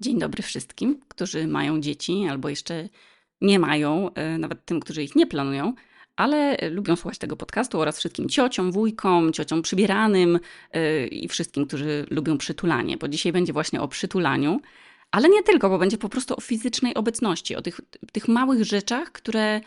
Dzień dobry wszystkim, którzy mają dzieci albo jeszcze nie mają, e, nawet tym, którzy ich nie planują, ale lubią słuchać tego podcastu oraz wszystkim ciociom, wujkom, ciociom przybieranym e, i wszystkim, którzy lubią przytulanie, bo dzisiaj będzie właśnie o przytulaniu, ale nie tylko, bo będzie po prostu o fizycznej obecności, o tych, tych małych rzeczach, które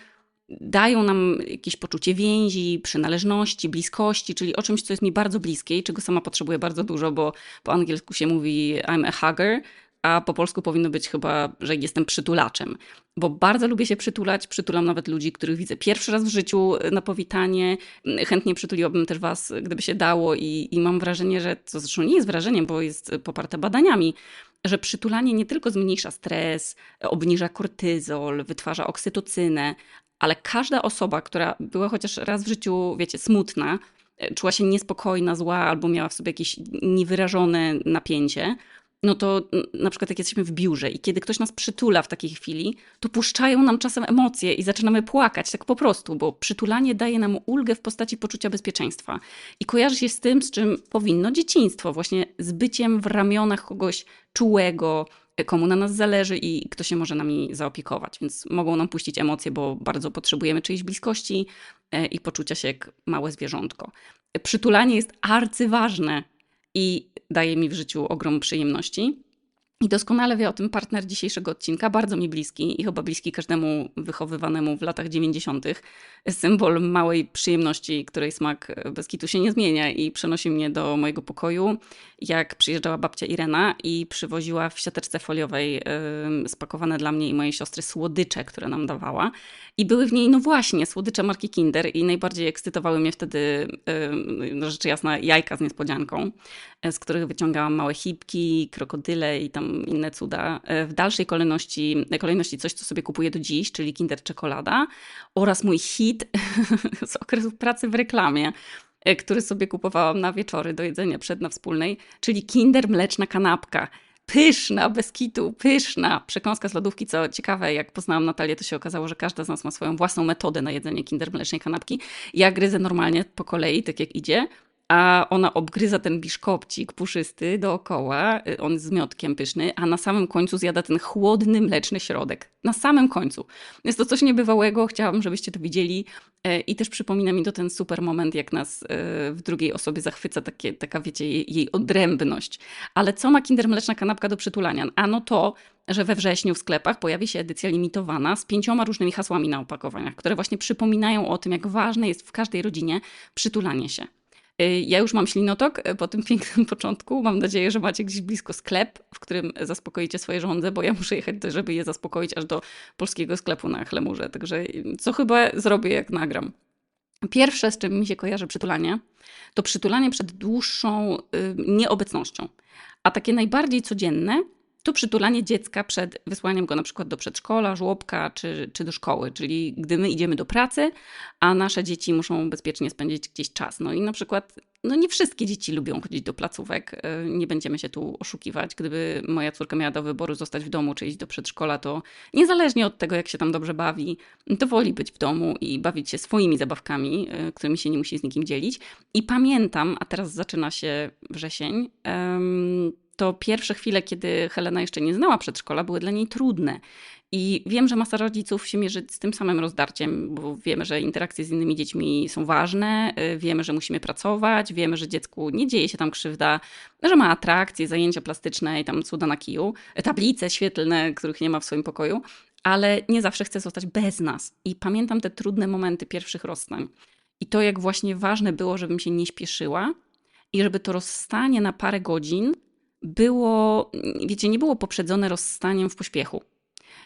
dają nam jakieś poczucie więzi, przynależności, bliskości, czyli o czymś, co jest mi bardzo bliskie i czego sama potrzebuję bardzo dużo, bo po angielsku się mówi I'm a hugger, a po polsku powinno być chyba, że jestem przytulaczem, bo bardzo lubię się przytulać. Przytulam nawet ludzi, których widzę pierwszy raz w życiu na powitanie. Chętnie przytuliłabym też Was, gdyby się dało, i, i mam wrażenie, że to zresztą nie jest wrażeniem, bo jest poparte badaniami, że przytulanie nie tylko zmniejsza stres, obniża kortyzol, wytwarza oksytocynę, ale każda osoba, która była chociaż raz w życiu, wiecie, smutna, czuła się niespokojna, zła albo miała w sobie jakieś niewyrażone napięcie, no to na przykład jak jesteśmy w biurze i kiedy ktoś nas przytula w takiej chwili, to puszczają nam czasem emocje i zaczynamy płakać, tak po prostu, bo przytulanie daje nam ulgę w postaci poczucia bezpieczeństwa. I kojarzy się z tym, z czym powinno dzieciństwo, właśnie z byciem w ramionach kogoś czułego, komu na nas zależy i kto się może nami zaopiekować. Więc mogą nam puścić emocje, bo bardzo potrzebujemy czyjejś bliskości e, i poczucia się jak małe zwierzątko. Przytulanie jest arcyważne i daje mi w życiu ogrom przyjemności. I doskonale wie o tym partner dzisiejszego odcinka, bardzo mi bliski i chyba bliski każdemu wychowywanemu w latach 90. Symbol małej przyjemności, której smak bez kitu się nie zmienia i przenosi mnie do mojego pokoju, jak przyjeżdżała babcia Irena i przywoziła w siateczce foliowej yy, spakowane dla mnie i mojej siostry słodycze, które nam dawała. I były w niej, no właśnie, słodycze marki Kinder i najbardziej ekscytowały mnie wtedy, yy, rzecz jasna, jajka z niespodzianką, z których wyciągałam małe hipki, krokodyle i tam inne cuda. E, w dalszej kolejności, kolejności coś, co sobie kupuję do dziś, czyli Kinder Czekolada oraz mój hit z okresu pracy w reklamie e, który sobie kupowałam na wieczory do jedzenia przed na wspólnej, czyli Kinder Mleczna Kanapka. Pyszna, bez kitu, pyszna. Przekąska z lodówki, co ciekawe, jak poznałam Natalię, to się okazało, że każda z nas ma swoją własną metodę na jedzenie Kinder Mlecznej Kanapki. Ja gryzę normalnie po kolei, tak jak idzie, a ona obgryza ten biszkopcik puszysty dookoła, y, on z miotkiem pyszny, a na samym końcu zjada ten chłodny, mleczny środek. Na samym końcu. Jest to coś niebywałego, chciałabym, żebyście to widzieli e, i też przypomina mi to ten super moment, jak nas e, w drugiej osobie zachwyca takie, taka, wiecie, jej, jej odrębność. Ale co ma Kinder Mleczna Kanapka do przytulania? Ano to, że we wrześniu w sklepach pojawi się edycja limitowana z pięcioma różnymi hasłami na opakowaniach, które właśnie przypominają o tym, jak ważne jest w każdej rodzinie przytulanie się. Y, ja już mam ślinotok y, po tym pięknym początku. Mam nadzieję, że macie gdzieś blisko sklep, w którym zaspokoicie swoje żądze, bo ja muszę jechać, żeby je zaspokoić aż do polskiego sklepu na Chlemurze. Także y, co chyba zrobię, jak nagram. Pierwsze, z czym mi się kojarzy przytulanie, to przytulanie przed dłuższą nieobecnością. A takie najbardziej codzienne to przytulanie dziecka przed wysłaniem go na przykład do przedszkola, żłobka czy, czy do szkoły, czyli gdy my idziemy do pracy, a nasze dzieci muszą bezpiecznie spędzić gdzieś czas. No i na przykład, no nie wszystkie dzieci lubią chodzić do placówek, e, nie będziemy się tu oszukiwać. Gdyby moja córka miała do wyboru zostać w domu czy iść do przedszkola, to niezależnie od tego, jak się tam dobrze bawi, to woli być w domu i bawić się swoimi zabawkami, e, którymi się nie musi z nikim dzielić. I pamiętam, a teraz zaczyna się wrzesień, um, to pierwsze chwile, kiedy Helena jeszcze nie znała przedszkola, były dla niej trudne. I wiem, że masa rodziców się mierzy z tym samym rozdarciem, bo wiemy, że interakcje z innymi dziećmi są ważne, y, wiemy, że musimy pracować, wiemy, że dziecku nie dzieje się tam krzywda, że ma atrakcje, zajęcia plastyczne i tam cuda na kiju, tablice świetlne, których nie ma w swoim pokoju, ale nie zawsze chce zostać bez nas. I pamiętam te trudne momenty pierwszych rozstań. I to, jak właśnie ważne było, żebym się nie śpieszyła i żeby to rozstanie na parę godzin było, wiecie, nie było poprzedzone rozstaniem w pośpiechu.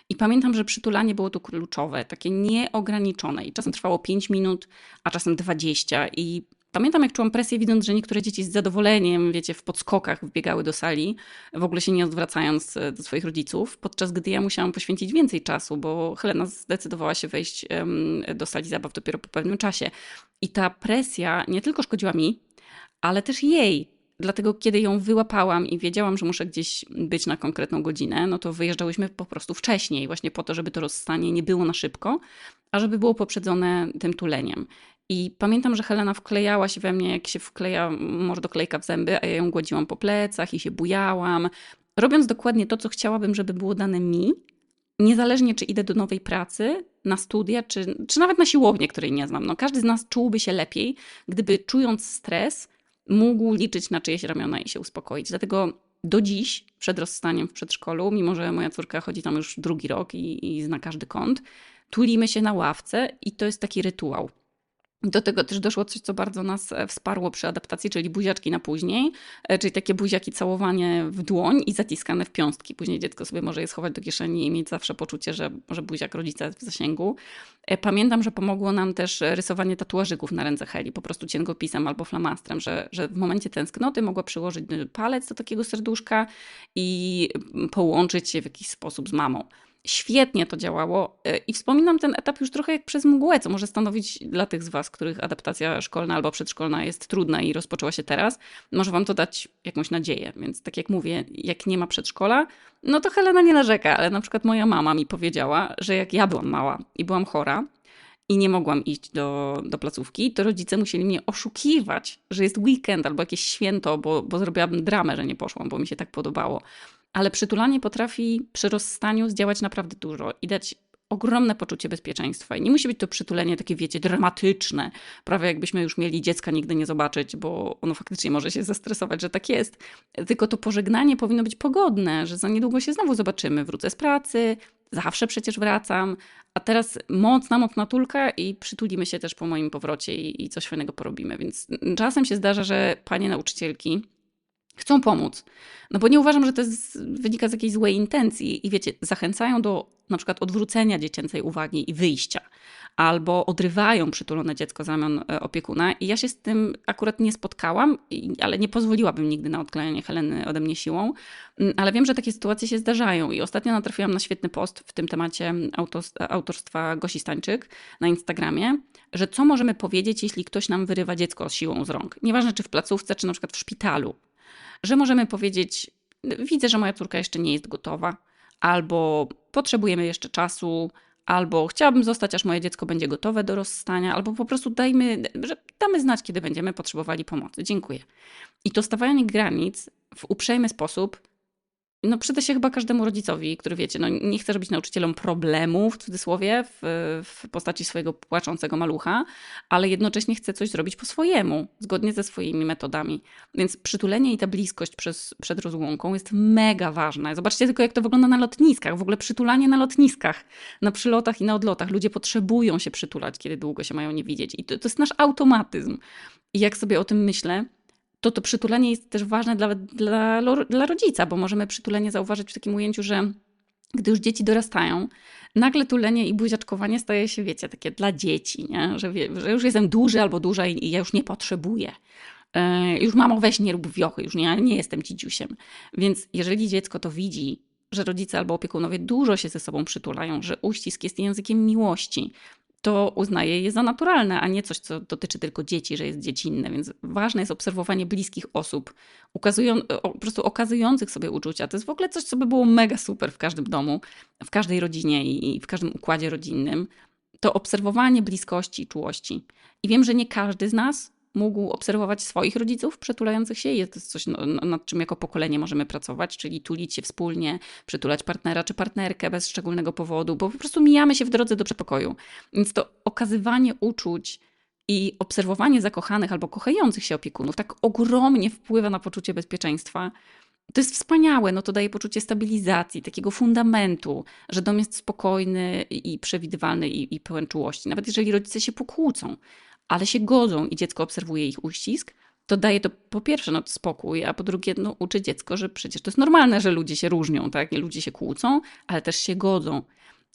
I pamiętam, że przytulanie było tu kluczowe, takie nieograniczone. I czasem trwało 5 minut, a czasem 20. I pamiętam, jak czułam presję, widząc, że niektóre dzieci z zadowoleniem, wiecie, w podskokach wbiegały do sali, w ogóle się nie odwracając e, do swoich rodziców, podczas gdy ja musiałam poświęcić więcej czasu, bo Helena zdecydowała się wejść do sali zabaw dopiero po pewnym czasie. I ta presja nie tylko szkodziła mi, ale też jej, Dlatego, kiedy ją wyłapałam i wiedziałam, że muszę gdzieś być na konkretną godzinę, no to wyjeżdżałyśmy po prostu wcześniej, właśnie po to, żeby to rozstanie nie było na szybko, a żeby było poprzedzone tym tuleniem. I pamiętam, że Helena wklejała się we mnie, jak się wkleja mordoklejka w zęby, a ja ją gładziłam po plecach i się bujałam. robiąc dokładnie to, co chciałabym, żeby było dane mi, niezależnie czy idę do nowej pracy, na studia, czy, czy nawet na siłownię, której nie znam. No, każdy z nas czułby się lepiej, gdyby czując stres, mógł liczyć na czyjeś ramiona i się uspokoić. Dlatego do dziś, przed rozstaniem w przedszkolu, mimo że moja córka chodzi tam już drugi rok i, i zna każdy kąt, tulimy się na ławce i to jest taki rytuał. Do tego też doszło coś, co bardzo nas e, wsparło przy adaptacji, czyli buziaczki na później, e, czyli takie buziaki całowanie w dłoń i zaciskane w piąstki. Później dziecko sobie może je schować do kieszeni i mieć zawsze poczucie, że, że buziak rodzica jest w zasięgu. E, pamiętam, że pomogło nam też rysowanie tatuażyków na ręce Heli, po prostu cienkopisem albo flamastrem, że, że w momencie tęsknoty mogła przyłożyć palec do takiego serduszka i połączyć się w jakiś sposób z mamą. Świetnie to działało e, i wspominam ten etap już trochę jak przez mgłę, co może stanowić dla tych z Was, których adaptacja szkolna albo przedszkolna jest trudna i rozpoczęła się teraz, może Wam to dać jakąś nadzieję. Więc tak jak mówię, jak nie ma przedszkola, no to Helena nie narzeka, ale na przykład moja mama mi powiedziała, że jak ja byłam mała i byłam chora, i nie mogłam iść do, do placówki, to rodzice musieli mnie oszukiwać, że jest weekend albo jakieś święto, bo, bo zrobiłabym dramę, że nie poszłam, bo mi się tak podobało ale przytulanie potrafi przy rozstaniu zdziałać naprawdę dużo i dać ogromne poczucie bezpieczeństwa. I nie musi być to przytulenie takie, wiecie, dramatyczne, prawie jakbyśmy już mieli dziecka nigdy nie zobaczyć, bo ono faktycznie może się zestresować, że tak jest. Tylko to pożegnanie powinno być pogodne, że za niedługo się znowu zobaczymy. Wrócę z pracy, zawsze przecież wracam, a teraz mocna, mocna tulka i przytulimy się też po moim powrocie i, i coś fajnego porobimy. Więc czasem się zdarza, że panie nauczycielki chcą pomóc. No bo nie uważam, że to jest, wynika z jakiejś złej intencji i wiecie, zachęcają do na przykład odwrócenia dziecięcej uwagi i wyjścia, albo odrywają przytulone dziecko z ramion e, opiekuna i ja się z tym akurat nie spotkałam, ale nie pozwoliłabym nigdy na odklejanie Heleny ode mnie siłą, mm, ale wiem, że takie sytuacje się zdarzają i ostatnio natrafiłam na świetny post w tym temacie autorstwa Gosi Stańczyk na Instagramie, że co możemy powiedzieć, jeśli ktoś nam wyrywa dziecko siłą z rąk. Nieważne czy w placówce, czy na przykład w szpitalu że możemy powiedzieć: Widzę, że moja córka jeszcze nie jest gotowa, albo potrzebujemy jeszcze czasu, albo chciałabym zostać, aż moje dziecko będzie gotowe do rozstania, albo po prostu dajmy, że damy znać, kiedy będziemy potrzebowali pomocy. Dziękuję. I to stawianie granic w uprzejmy sposób no przyda się chyba każdemu rodzicowi, który wiecie, no nie chce robić nauczycielom problemu, w cudzysłowie, w, w postaci swojego płaczącego malucha, ale jednocześnie chce coś zrobić po swojemu, zgodnie ze swoimi metodami. Więc przytulenie i ta bliskość przez, przed rozłąką jest mega ważna. Zobaczcie tylko, jak to wygląda na lotniskach, w ogóle przytulanie na lotniskach, na przylotach i na odlotach. Ludzie potrzebują się przytulać, kiedy długo się mają nie widzieć. I to, to jest nasz automatyzm. I jak sobie o tym myślę, to to przytulenie jest też ważne dla, dla, dla rodzica, bo możemy przytulenie zauważyć w takim ujęciu, że gdy już dzieci dorastają, nagle tulenie i buziaczkowanie staje się, wiecie, takie dla dzieci, nie? Że, wie, że już jestem duży albo duża i, i ja już nie potrzebuję. Yy, już mamo weź nie rób wiochy, już nie, nie jestem dzidziusiem. Więc jeżeli dziecko to widzi, że rodzice albo opiekunowie dużo się ze sobą przytulają, że uścisk jest językiem miłości, to uznaje je za naturalne, a nie coś, co dotyczy tylko dzieci, że jest dziecinne. Więc ważne jest obserwowanie bliskich osób, ukazują, po prostu okazujących sobie uczucia. To jest w ogóle coś, co by było mega super w każdym domu, w każdej rodzinie i w każdym układzie rodzinnym. To obserwowanie bliskości i czułości. I wiem, że nie każdy z nas mógł obserwować swoich rodziców przytulających się. Jest to coś, no, no, nad czym jako pokolenie możemy pracować, czyli tulić się wspólnie, przytulać partnera czy partnerkę bez szczególnego powodu, bo po prostu mijamy się w drodze do przedpokoju. Więc to okazywanie uczuć i obserwowanie zakochanych albo kochających się opiekunów tak ogromnie wpływa na poczucie bezpieczeństwa. To jest wspaniałe, no to daje poczucie stabilizacji, takiego fundamentu, że dom jest spokojny i przewidywalny i, i pełen czułości. Nawet jeżeli rodzice się pokłócą, ale się godzą i dziecko obserwuje ich uścisk, to daje to po pierwsze no, spokój, a po drugie no, uczy dziecko, że przecież to jest normalne, że ludzie się różnią, tak? Ludzie się kłócą, ale też się godzą.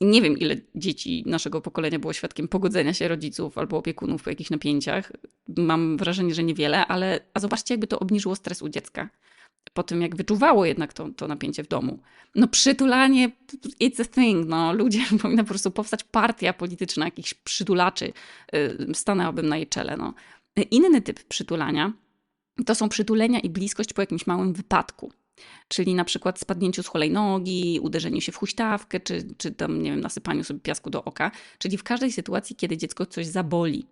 Nie wiem, ile dzieci naszego pokolenia było świadkiem pogodzenia się rodziców albo opiekunów po jakichś napięciach. Mam wrażenie, że niewiele, ale a zobaczcie, jakby to obniżyło stres u dziecka po tym, jak wyczuwało jednak to, to napięcie w domu. No przytulanie, it's a thing, no ludzie, powinna po prostu powstać partia polityczna jakichś przytulaczy, y, stanęłabym na jej czele, no. Inny typ przytulania to są przytulenia i bliskość po jakimś małym wypadku. Czyli na przykład spadnięciu z hulajnogi, uderzeniu się w huśtawkę, czy, czy tam, nie wiem, nasypaniu sobie piasku do oka. Czyli w każdej sytuacji, kiedy dziecko coś zaboli.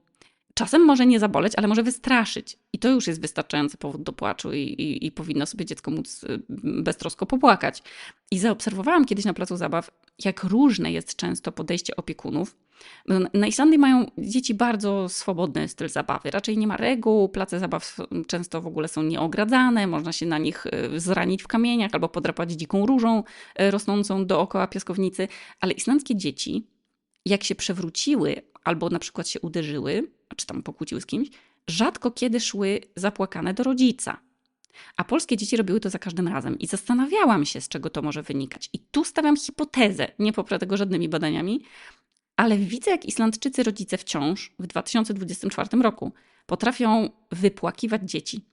Czasem może nie zaboleć, ale może wystraszyć. I to już jest wystarczający powód do płaczu i, i, i powinno sobie dziecko móc y, beztrosko popłakać. I zaobserwowałam kiedyś na placu zabaw, jak różne jest często podejście opiekunów. Na Islandii mają dzieci bardzo swobodny styl zabawy. Raczej nie ma reguł, place zabaw często w ogóle są nieogradzane, można się na nich y, zranić w kamieniach albo podrapać dziką różą y, rosnącą dookoła piaskownicy. Ale islandzkie dzieci, jak się przewróciły albo na przykład się uderzyły, czy tam pokłóciły z kimś, rzadko kiedy szły zapłakane do rodzica. A polskie dzieci robiły to za każdym razem i zastanawiałam się, z czego to może wynikać. I tu stawiam hipotezę, nie poprę tego żadnymi badaniami, ale widzę, jak Islandczycy rodzice wciąż w 2024 roku potrafią wypłakiwać dzieci.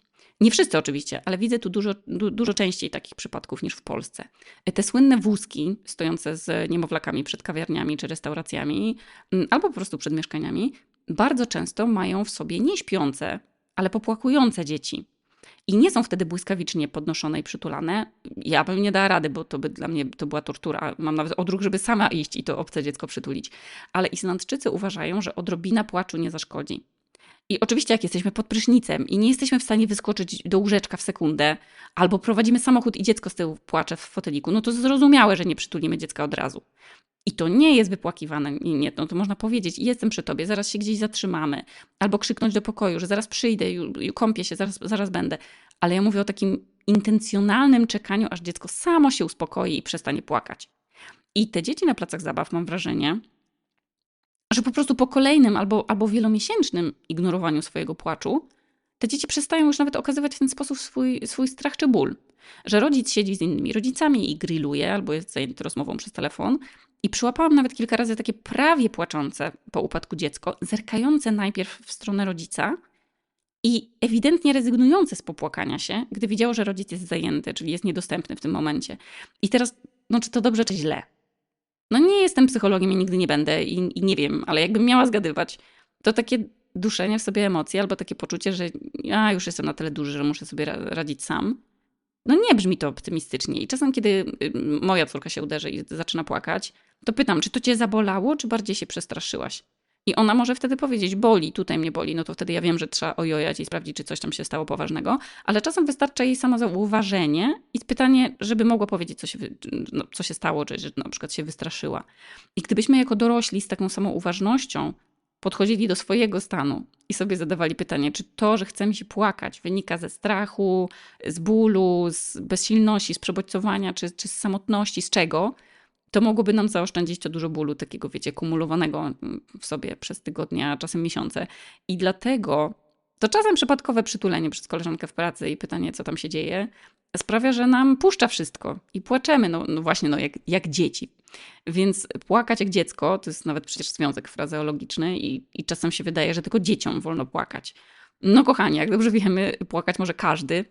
Nie wszyscy oczywiście, ale widzę tu dużo, du, dużo częściej takich przypadków niż w Polsce. Te słynne wózki stojące z niemowlakami przed kawiarniami czy restauracjami, mm, albo po prostu przed mieszkaniami, bardzo często mają w sobie nie śpiące, ale popłakujące dzieci. I nie są wtedy błyskawicznie podnoszone i przytulane. Ja bym nie dała rady, bo to by dla mnie to była tortura. Mam nawet odruch, żeby sama iść i to obce dziecko przytulić. Ale Islandczycy uważają, że odrobina płaczu nie zaszkodzi. I oczywiście, jak jesteśmy pod prysznicem i nie jesteśmy w stanie wyskoczyć do łóżeczka w sekundę, albo prowadzimy samochód i dziecko z tyłu płacze w foteliku, no to zrozumiałe, że nie przytulimy dziecka od razu. I to nie jest wypłakiwane, nie, nie, no to można powiedzieć, jestem przy tobie, zaraz się gdzieś zatrzymamy, albo krzyknąć do pokoju, że zaraz przyjdę, kąpię się, zaraz, zaraz będę. Ale ja mówię o takim intencjonalnym czekaniu, aż dziecko samo się uspokoi i przestanie płakać. I te dzieci na placach zabaw, mam wrażenie, że po prostu po kolejnym albo, albo wielomiesięcznym ignorowaniu swojego płaczu, te dzieci przestają już nawet okazywać w ten sposób swój, swój strach czy ból. Że rodzic siedzi z innymi rodzicami i grilluje, albo jest zajęty rozmową przez telefon. I przyłapałam nawet kilka razy takie prawie płaczące po upadku dziecko, zerkające najpierw w stronę rodzica i ewidentnie rezygnujące z popłakania się, gdy widziało, że rodzic jest zajęty, czyli jest niedostępny w tym momencie. I teraz, no czy to dobrze, czy źle? No nie jestem psychologiem i nigdy nie będę i, i nie wiem, ale jakbym miała zgadywać, to takie duszenie w sobie emocji albo takie poczucie, że ja już jestem na tyle duży, że muszę sobie radzić sam. No nie brzmi to optymistycznie. I czasem, kiedy y, moja córka się uderzy i zaczyna płakać, to pytam, czy to cię zabolało, czy bardziej się przestraszyłaś? I ona może wtedy powiedzieć, boli, tutaj mnie boli, no to wtedy ja wiem, że trzeba ojojać i sprawdzić, czy coś tam się stało poważnego, ale czasem wystarcza jej samo zauważenie i pytanie, żeby mogła powiedzieć, co się, no, co się stało, czy że na przykład się wystraszyła. I gdybyśmy jako dorośli z taką samą uważnością podchodzili do swojego stanu i sobie zadawali pytanie, czy to, że chcemy się płakać, wynika ze strachu, z bólu, z bezsilności, z przebodźcowania, czy, czy z samotności, z czego, to mogłoby nam zaoszczędzić to dużo bólu, takiego, wiecie, kumulowanego w sobie przez tygodnie, a czasem miesiące. I dlatego to czasem przypadkowe przytulenie przez koleżankę w pracy i pytanie, co tam się dzieje, sprawia, że nam puszcza wszystko i płaczemy, no, no właśnie, no jak, jak dzieci. Więc płakać jak dziecko, to jest nawet przecież związek frazeologiczny i, i czasem się wydaje, że tylko dzieciom wolno płakać. No kochani, jak dobrze wiemy, płakać może każdy,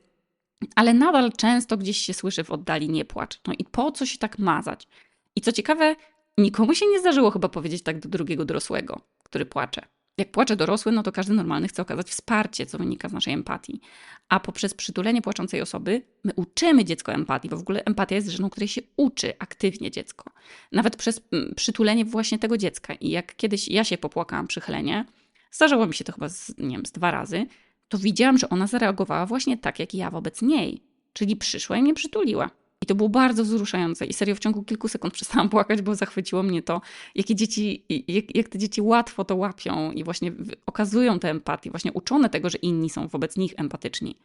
ale nadal często gdzieś się słyszy w oddali nie płacz. No i po co się tak mazać? I co ciekawe, nikomu się nie zdarzyło chyba powiedzieć tak do drugiego dorosłego, który płacze. Jak płacze dorosły, no to każdy normalny chce okazać wsparcie, co wynika z naszej empatii. A poprzez przytulenie płaczącej osoby my uczymy dziecko empatii, bo w ogóle empatia jest rzeczą, której się uczy aktywnie dziecko. Nawet przez mm, przytulenie właśnie tego dziecka. I jak kiedyś ja się popłakałam przy Helenie, zdarzyło mi się to chyba z, nie wiem, z dwa razy, to widziałam, że ona zareagowała właśnie tak, jak ja wobec niej. Czyli przyszła i mnie przytuliła. I to było bardzo wzruszające. I serio w ciągu kilku sekund przestałam płakać, bo zachwyciło mnie to, jakie dzieci, jak, jak te dzieci łatwo to łapią i właśnie okazują tę empatię, właśnie uczone tego, że inni są wobec nich empatyczni.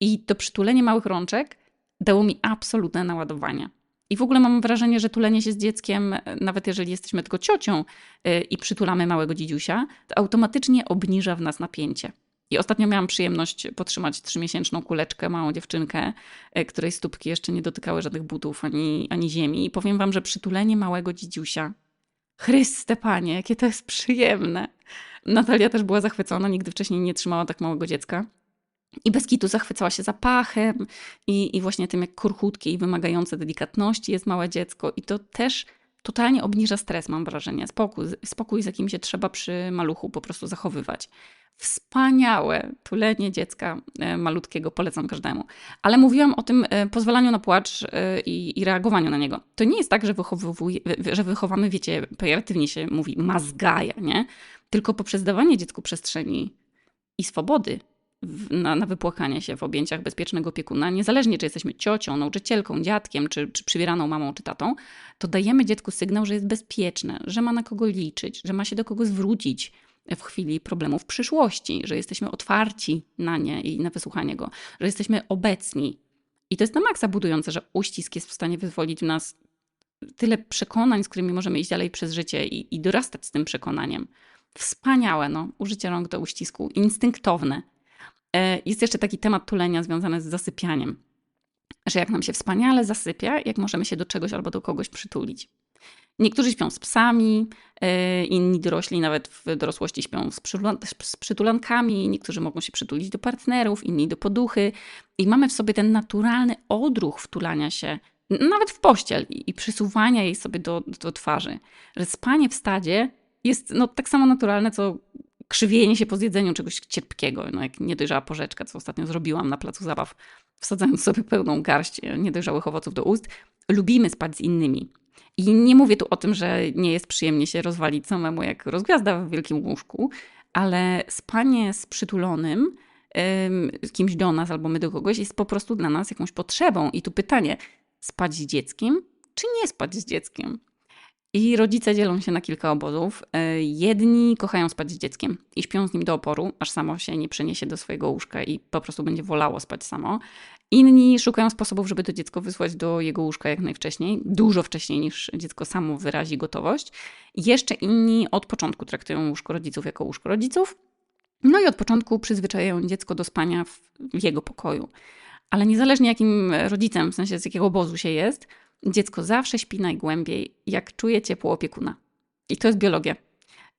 I to przytulenie małych rączek dało mi absolutne naładowanie. I w ogóle mam wrażenie, że tulenie się z dzieckiem, nawet jeżeli jesteśmy tylko ciocią y, i przytulamy małego dzidziusia, to automatycznie obniża w nas napięcie. I ostatnio miałam przyjemność potrzymać trzymiesięczną kuleczkę, małą dziewczynkę, e, której stópki jeszcze nie dotykały żadnych butów ani, ani ziemi. I powiem wam, że przytulenie małego dzidziusia, Chryste Panie, jakie to jest przyjemne. Natalia też była zachwycona, nigdy wcześniej nie trzymała tak małego dziecka. I bez kitu zachwycała się zapachem i, i właśnie tym, jak kurchutkie i wymagające delikatności jest małe dziecko. I to też totalnie obniża stres, mam wrażenie. Spokój, spokój z jakim się trzeba przy maluchu po prostu zachowywać. Wspaniałe tulenie dziecka e, malutkiego, polecam każdemu. Ale mówiłam o tym e, pozwalaniu na płacz e, i, i reagowaniu na niego. To nie jest tak, że, że wychowamy, wiecie, pejoratywnie się mówi mazgaja, nie? Tylko poprzez dawanie dziecku przestrzeni i swobody na, na wypłakanie się w objęciach bezpiecznego opiekuna, niezależnie czy jesteśmy ciocią, nauczycielką, dziadkiem, czy, czy przybieraną mamą, czy tatą, to dajemy dziecku sygnał, że jest bezpieczne, że ma na kogo liczyć, że ma się do kogo zwrócić w chwili problemów w przyszłości, że jesteśmy otwarci na nie i na wysłuchanie go, że jesteśmy obecni. I to jest na maksa budujące, że uścisk jest w stanie wyzwolić w nas tyle przekonań, z którymi możemy iść dalej przez życie i, i dorastać z tym przekonaniem. Wspaniałe, no, użycie rąk do uścisku, instynktowne. E, jest jeszcze taki temat tulenia związany z zasypianiem. Że jak nam się wspaniale zasypia, jak możemy się do czegoś albo do kogoś przytulić. Niektórzy śpią z psami, e, inni dorośli nawet w dorosłości śpią z, z przytulankami, niektórzy mogą się przytulić do partnerów, inni do poduchy. I mamy w sobie ten naturalny odruch wtulania się nawet w pościel i, i przysuwania jej sobie do, do twarzy. Że spanie w stadzie jest no, tak samo naturalne, co krzywienie się po zjedzeniu czegoś cierpkiego, no jak niedojrzała porzeczka, co ostatnio zrobiłam na placu zabaw, wsadzając sobie pełną garść niedojrzałych owoców do ust. Lubimy spać z innymi. I nie mówię tu o tym, że nie jest przyjemnie się rozwalić samemu jak rozgwiazda w wielkim łóżku, ale spanie z przytulonym, z kimś do nas albo my do kogoś jest po prostu dla nas jakąś potrzebą. I tu pytanie, spać z dzieckiem, czy nie spać z dzieckiem? I rodzice dzielą się na kilka obozów. E, jedni kochają spać z dzieckiem i śpią z nim do oporu, aż samo się nie przeniesie do swojego łóżka i po prostu będzie wolało spać samo. Inni szukają sposobów, żeby to dziecko wysłać do jego łóżka jak najwcześniej, dużo wcześniej niż dziecko samo wyrazi gotowość. Jeszcze inni od początku traktują łóżko rodziców jako łóżko rodziców. No i od początku przyzwyczajają dziecko do spania w jego pokoju. Ale niezależnie jakim rodzicem, w sensie z jakiego obozu się jest, Dziecko zawsze śpi najgłębiej, jak czuje ciepło opiekuna. I to jest biologia.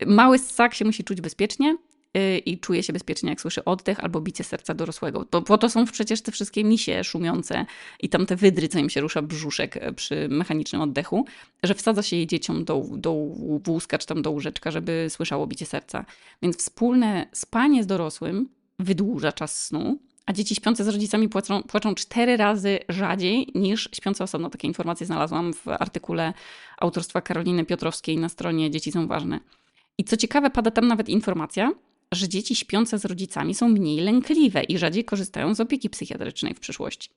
Mały ssak się musi czuć bezpiecznie yy, i czuje się bezpiecznie, jak słyszy oddech albo bicie serca dorosłego. Bo to są przecież te wszystkie misie szumiące i tam te wydry, co im się rusza brzuszek e, przy mechanicznym oddechu, że wsadza się je dzieciom do, do wózka czy tam do łóżeczka, żeby słyszało bicie serca. Więc wspólne spanie z dorosłym wydłuża czas snu, a dzieci śpiące z rodzicami płaczą, płaczą cztery razy rzadziej niż śpiące osobno. Takie informacje znalazłam w artykule autorstwa Karoliny Piotrowskiej na stronie Dzieci są ważne. I co ciekawe, pada tam nawet informacja, że dzieci śpiące z rodzicami są mniej lękliwe i rzadziej korzystają z opieki psychiatrycznej w przyszłości.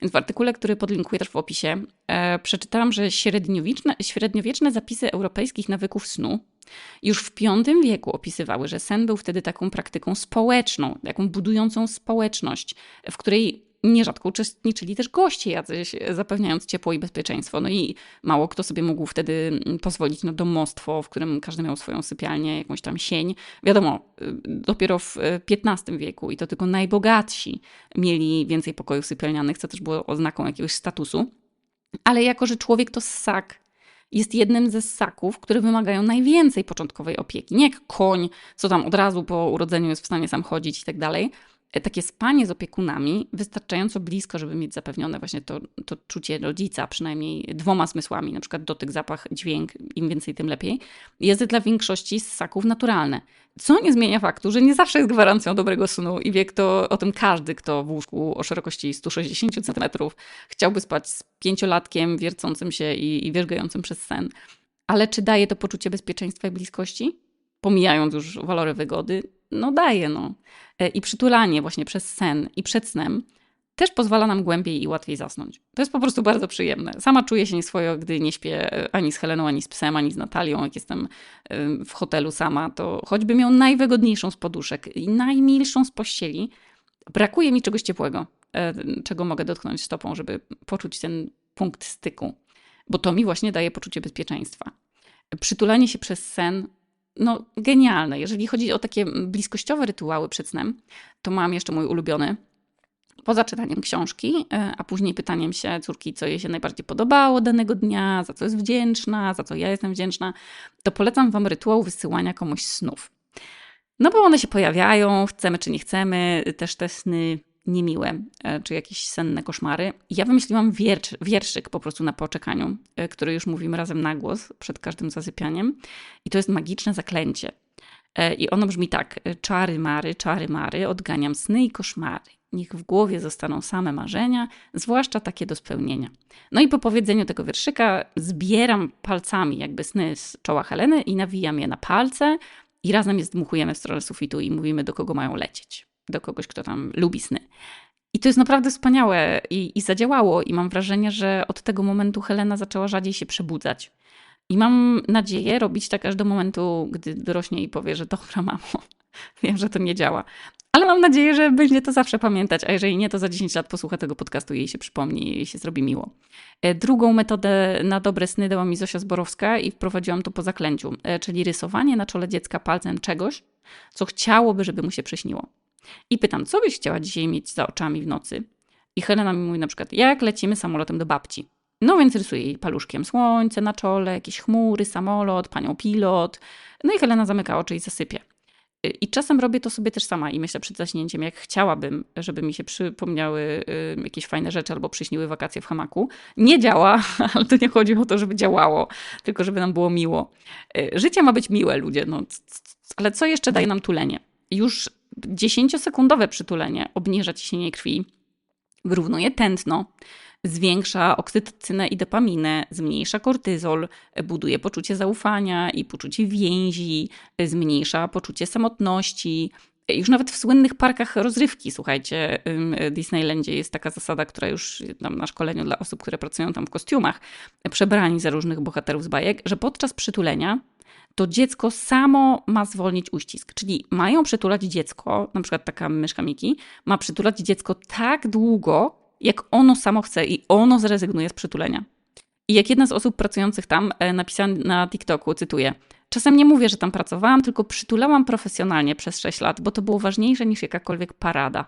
Więc w artykule, który podlinkuję też w opisie, e, przeczytałam, że średniowieczne, średniowieczne zapisy europejskich nawyków snu już w V wieku opisywały, że sen był wtedy taką praktyką społeczną, taką budującą społeczność, w której nierzadko uczestniczyli też goście jacyś, zapewniając ciepło i bezpieczeństwo. No i mało kto sobie mógł wtedy mm, pozwolić na domostwo, w którym każdy miał swoją sypialnię, jakąś tam sień. Wiadomo, y, dopiero w XV y, wieku i to tylko najbogatsi mieli więcej pokojów sypialnianych, co też było oznaką jakiegoś statusu. Ale jako, że człowiek to ssak, jest jednym ze ssaków, które wymagają najwięcej początkowej opieki. Nie jak koń, co tam od razu po urodzeniu jest w stanie sam chodzić i tak dalej, takie spanie z opiekunami wystarczająco blisko, żeby mieć zapewnione właśnie to, to czucie rodzica, przynajmniej dwoma zmysłami, na przykład dotyk, zapach, dźwięk, im więcej, tym lepiej, jest dla większości ssaków naturalne. Co nie zmienia faktu, że nie zawsze jest gwarancją dobrego snu i wie kto, o tym każdy, kto w łóżku o szerokości 160 cm chciałby spać z pięciolatkiem wiercącym się i, i wierzgającym przez sen. Ale czy daje to poczucie bezpieczeństwa i bliskości? Pomijając już walory wygody, no daje, no. E, I przytulanie właśnie przez sen i przed snem też pozwala nam głębiej i łatwiej zasnąć. To jest po prostu bardzo przyjemne. Sama czuję się nieswojo, gdy nie śpię e, ani z Heleną, ani z psem, ani z Natalią. Jak jestem w hotelu sama, to choćby miał najwygodniejszą z poduszek i najmilszą z pościeli, brakuje mi czegoś ciepłego, e, czego mogę dotknąć stopą, żeby poczuć ten punkt styku. Bo to mi właśnie daje poczucie bezpieczeństwa. Przytulanie się przez sen no, genialne. Jeżeli chodzi o takie bliskościowe rytuały przed snem, to mam jeszcze mój ulubiony. Poza czytaniem książki, e, a później pytaniem się córki, co jej się najbardziej podobało danego dnia, za co jest wdzięczna, za co ja jestem wdzięczna, to polecam Wam rytuał wysyłania komuś snów. No bo one się pojawiają, chcemy czy nie chcemy, też te sny niemiłe, e, czy jakieś senne koszmary. Ja wymyśliłam wiersz, wierszyk po prostu na poczekaniu, e, który już mówimy razem na głos przed każdym zasypianiem. I to jest magiczne zaklęcie. E, I ono brzmi tak: czary mary, czary mary, odganiam sny i koszmary. Niech w głowie zostaną same marzenia, zwłaszcza takie do spełnienia. No i po powiedzeniu tego wierszyka zbieram palcami jakby sny z czoła Heleny i nawijam je na palce i razem je zdmuchujemy w stronę sufitu i mówimy, do kogo mają lecieć. Do kogoś, kto tam lubi sny. I to jest naprawdę wspaniałe i, i zadziałało. I mam wrażenie, że od tego momentu Helena zaczęła rzadziej się przebudzać. I mam nadzieję robić tak aż do momentu, gdy dorośnie i powie, że dobra, mamo, wiem, że to nie działa. Ale mam nadzieję, że będzie to zawsze pamiętać, a jeżeli nie, to za 10 lat posłucha tego podcastu i jej się przypomni i jej się zrobi miło. E, drugą metodę na dobre sny dała mi Zosia Zborowska i wprowadziłam to po zaklęciu, e, czyli rysowanie na czole dziecka palcem czegoś, co chciałoby, żeby mu się przyśniło. I pytam, co byś chciała dzisiaj mieć za oczami w nocy? I Helena mi mówi na przykład, jak lecimy samolotem do babci. No więc rysuję jej paluszkiem słońce na czole, jakieś chmury, samolot, panią pilot. No i Helena zamyka oczy i zasypie. I czasem robię to sobie też sama i myślę przed zaśnięciem, jak chciałabym, żeby mi się przypomniały jakieś fajne rzeczy albo przyśniły wakacje w hamaku. Nie działa, ale to nie chodzi o to, żeby działało, tylko żeby nam było miło. Y, życie ma być miłe, ludzie. No, ale co jeszcze daje nam tulenie? Już 10-sekundowe przytulenie obniża ciśnienie krwi, wyrównuje tętno, zwiększa oksytocynę i dopaminę, zmniejsza kortyzol, buduje poczucie zaufania i poczucie więzi, zmniejsza poczucie samotności. Już nawet w słynnych parkach rozrywki, słuchajcie, w Disneylandzie jest taka zasada, która już tam na szkoleniu dla osób, które pracują tam w kostiumach, przebrani za różnych bohaterów z bajek, że podczas przytulenia to dziecko samo ma zwolnić uścisk. Czyli mają przytulać dziecko, na przykład taka myszka Miki, ma przytulać dziecko tak długo, jak ono samo chce i ono zrezygnuje z przytulenia. I jak jedna z osób pracujących tam e, napisała na TikToku, cytuję, Czasem nie mówię, że tam pracowałam, tylko przytulałam profesjonalnie przez 6 lat, bo to było ważniejsze niż jakakolwiek parada.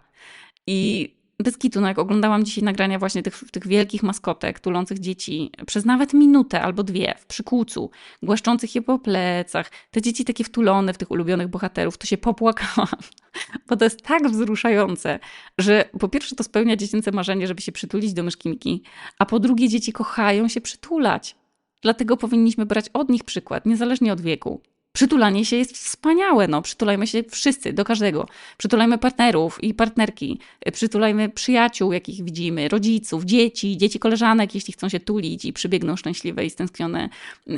I bez kitu, no jak oglądałam dzisiaj nagrania właśnie tych, tych wielkich maskotek tulących dzieci przez nawet minutę albo dwie w przykłucu, głaszczących je po plecach, te dzieci takie wtulone w tych ulubionych bohaterów, to się popłakałam, bo to jest tak wzruszające, że po pierwsze to spełnia dziecięce marzenie, żeby się przytulić do myszki Miki, a po drugie dzieci kochają się przytulać. Dlatego powinniśmy brać od nich przykład, niezależnie od wieku. Przytulanie się jest wspaniałe, no, przytulajmy się wszyscy, do każdego. Przytulajmy partnerów i partnerki, przytulajmy przyjaciół, jakich widzimy, rodziców, dzieci, dzieci koleżanek, jeśli chcą się tulić i przybiegną szczęśliwe i stęsknione.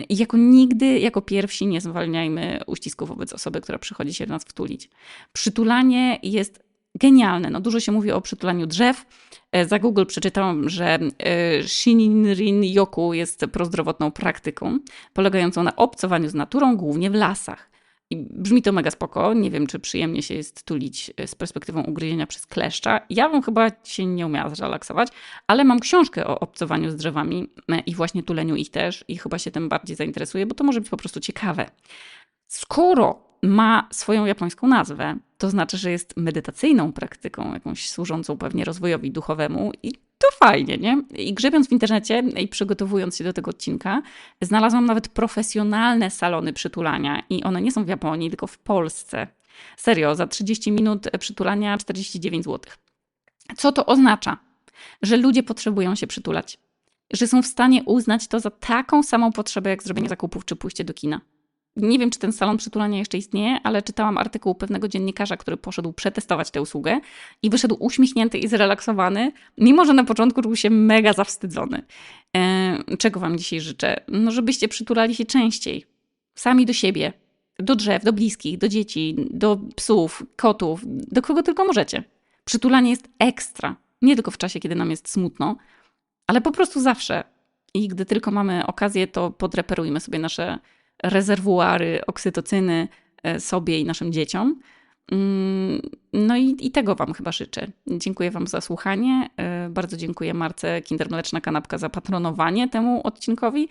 I jako nigdy, jako pierwsi nie zwalniajmy uścisków wobec osoby, która przychodzi się do nas wtulić. Przytulanie jest genialne. No, dużo się mówi o przytulaniu drzew. E, za Google przeczytałam, że e, Shinrin Yoku jest prozdrowotną praktyką polegającą na obcowaniu z naturą, głównie w lasach. I brzmi to mega spoko. Nie wiem, czy przyjemnie się jest tulić e, z perspektywą ugryzienia przez kleszcza. Ja bym chyba się nie umiała zrelaksować, ale mam książkę o obcowaniu z drzewami i właśnie tuleniu ich też i chyba się tym bardziej zainteresuję, bo to może być po prostu ciekawe. Skoro ma swoją japońską nazwę. To znaczy, że jest medytacyjną praktyką, jakąś służącą pewnie rozwojowi duchowemu i to fajnie, nie? I grzebiąc w internecie i przygotowując się do tego odcinka, znalazłam nawet profesjonalne salony przytulania i one nie są w Japonii, tylko w Polsce. Serio, za 30 minut przytulania 49 zł. Co to oznacza? Że ludzie potrzebują się przytulać. Że są w stanie uznać to za taką samą potrzebę, jak zrobienie zakupów czy pójście do kina. Nie wiem, czy ten salon przytulania jeszcze istnieje, ale czytałam artykuł pewnego dziennikarza, który poszedł przetestować tę usługę i wyszedł uśmiechnięty i zrelaksowany, mimo że na początku czuł się mega zawstydzony. E, czego Wam dzisiaj życzę? No, żebyście przytulali się częściej. Sami do siebie, do drzew, do bliskich, do dzieci, do psów, kotów, do kogo tylko możecie. Przytulanie jest ekstra. Nie tylko w czasie, kiedy nam jest smutno, ale po prostu zawsze. I gdy tylko mamy okazję, to podreperujmy sobie nasze rezerwuary oksytocyny e, sobie i naszym dzieciom. Mm, no i, i, tego Wam chyba życzę. Dziękuję Wam za słuchanie. E, bardzo dziękuję Marce Kindermleczna Kanapka za patronowanie temu odcinkowi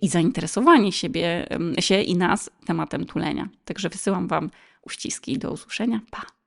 i zainteresowanie siebie, się i nas tematem tulenia. Także wysyłam Wam uściski. Do usłyszenia. Pa!